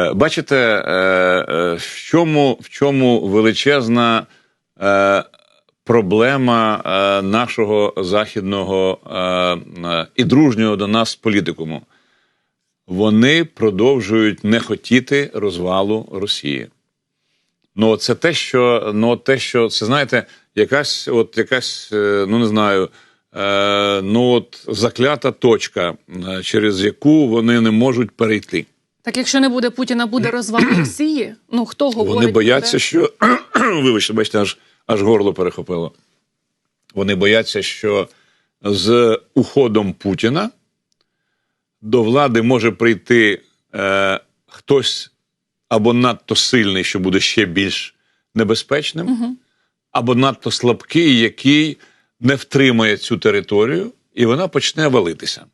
Е, Бачите, е, е, в чому, в чому величезна проблема нашого західного і дружнього до нас політикуму? Вони продовжують не хотіти розвалу Росії. Ну, це те, що ну, те, що це знаєте, якась, от якась, ну не знаю, ну от заклята точка, через яку вони не можуть перейти. Так якщо не буде Путіна, буде розвал Росії. Ну хто говорить? Вони бояться, що вибачте, бачите, аж аж горло перехопило. Вони бояться, що з уходом Путіна до влади може прийти е, хтось або надто сильний, що буде ще більш небезпечним, Мгм. або надто слабкий, який не втримає цю територію, і вона почне валитися.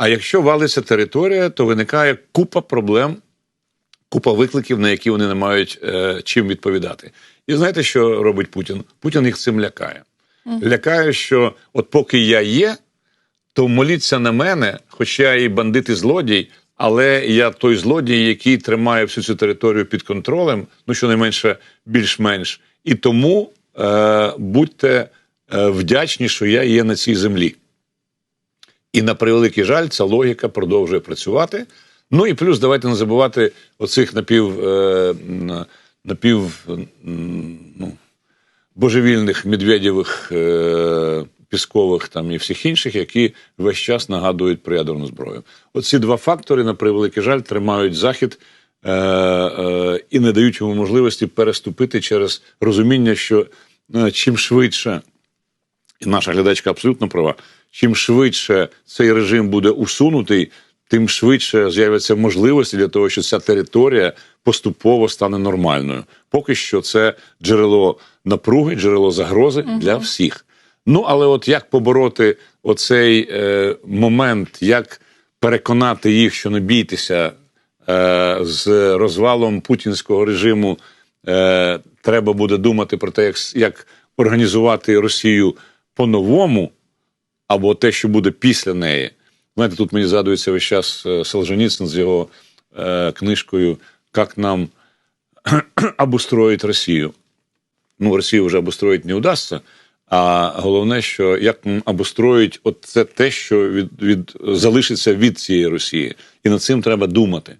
А якщо валиться територія, то виникає купа проблем, купа викликів, на які вони не мають е, чим відповідати. І знаєте, що робить Путін? Путін їх цим лякає. Лякає, що от поки я є, то моліться на мене, хоча я і бандит і злодій, але я той злодій, який тримає всю цю територію під контролем, ну щонайменше більш-менш. І тому е, будьте е, вдячні, що я є на цій землі. І на превеликий жаль, ця логіка продовжує працювати. Ну і плюс давайте не забувати оцих напів, е, напів ну, божевільних медведєвих е, піскових там і всіх інших, які весь час нагадують про ядерну зброю. Оці два фактори, на превеликий жаль, тримають захід е, е, і не дають йому можливості переступити через розуміння, що е, чим швидше і наша глядачка абсолютно права. Чим швидше цей режим буде усунутий, тим швидше з'являться можливості для того, що ця територія поступово стане нормальною. Поки що це джерело напруги, джерело загрози для всіх. Ну але от як побороти оцей е, момент, як переконати їх, що не бійтеся е, з розвалом путінського режиму, е, треба буде думати про те, як, як організувати Росію по-новому, або те, що буде після неї. Знаєте, тут мені згадується весь час е, Солженіцин з його е, книжкою Як нам обустроїть Росію. Ну, Росію вже обустроїть не вдасться. А головне, що як обустроїть от це те, що від, від залишиться від цієї Росії, і над цим треба думати.